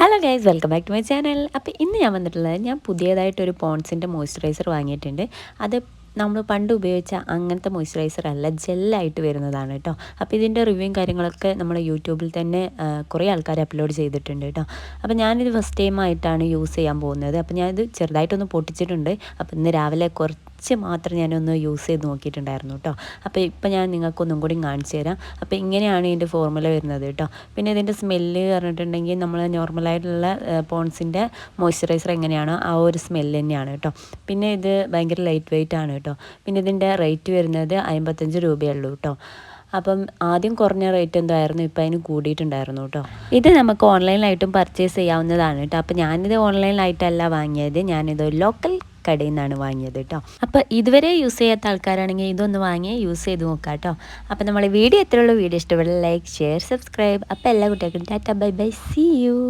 Hello guys welcome back to my channel അപ്പോൾ ഇന്ന് ഞാൻ വന്നിട്ടുള്ളത് ഞാൻ പുതിയതായിട്ടൊരു പോൺസിന്റെ മോയ്സ്ചറൈസർ വാങ്ങിയിട്ടുണ്ട്. അത് നമ്മൾ പണ്ട് ഉപയോഗിച്ച അങ്ങനത്തെ മോയ്സ്ചറൈസർ അല്ല ജെല്ലായിട്ട് വരുന്നതാണ് കേട്ടോ അപ്പോൾ ഇതിന്റെ റിവ്യൂവും കാര്യങ്ങളൊക്കെ നമ്മൾ യൂട്യൂബിൽ തന്നെ കുറേ ആൾക്കാർ അപ്ലോഡ് ചെയ്തിട്ടുണ്ട് കേട്ടോ അപ്പോൾ ഞാനിത് ഫസ്റ്റ് ടൈം ആയിട്ടാണ് യൂസ് ചെയ്യാൻ പോകുന്നത്. അപ്പോൾ ഞാനിത് ചെറുതായിട്ടൊന്ന് പൊട്ടിച്ചിട്ടുണ്ട്. അപ്പോൾ ഇന്ന് രാവിലെ കുറച്ച് മാത്രം ഞാനൊന്ന് യൂസ് ചെയ്ത് നോക്കിയിട്ടുണ്ടായിരുന്നു കേട്ടോ അപ്പോൾ ഇപ്പോൾ ഞാൻ നിങ്ങൾക്കൊന്നും കൂടി കാണിച്ചു തരാം. അപ്പോൾ ഇങ്ങനെയാണ് ഇതിന്റെ ഫോർമുല വരുന്നത് കേട്ടോ പിന്നെ ഇതിന്റെ സ്മെല്ല് പറഞ്ഞിട്ടുണ്ടെങ്കിൽ നമ്മൾ നോർമലായിട്ടുള്ള പോൺസിന്റെ മോയ്സ്ചറൈസർ എങ്ങനെയാണോ ആ ഒരു സ്മെല്ല് തന്നെയാണ് കേട്ടോ പിന്നെ ഇത് ഭയങ്കര ലൈറ്റ് വെയിറ്റ് ആണ് കേട്ടോ പിന്നെ ഇതിന്റെ റേറ്റ് വരുന്നത് അമ്പത്തഞ്ച് രൂപയേ ഉള്ളൂ കേട്ടോ അപ്പം ആദ്യം കുറഞ്ഞ റേറ്റ് എന്തായിരുന്നു? ഇപ്പം അതിന് കൂടിയിട്ടുണ്ടായിരുന്നു കേട്ടോ ഇത് നമുക്ക് ഓൺലൈനിലായിട്ടും പർച്ചേസ് ചെയ്യാവുന്നതാണ് കേട്ടോ അപ്പം ഞാനിത് ഓൺലൈനിലായിട്ടല്ല വാങ്ങിയത്. ഞാനിത് ലോക്കൽ കടയിൽ നിന്നാണ് വാങ്ങിയത് കേട്ടോ. അപ്പോൾ ഇതുവരെ യൂസ് ചെയ്യാത്ത ആൾക്കാരാണെങ്കിൽ ഇതൊന്ന് വാങ്ങി യൂസ് ചെയ്ത് നോക്കാം കേട്ടോ. അപ്പോൾ നമ്മൾ വീഡിയോ എത്രയുള്ളൂ വീഡിയോ ഇഷ്ടപ്പെടുന്ന ലൈക്ക് ഷെയർ സബ്സ്ക്രൈബ് അപ്പോൾ എല്ലാ കുട്ടികൾക്കും tata bye bye. See you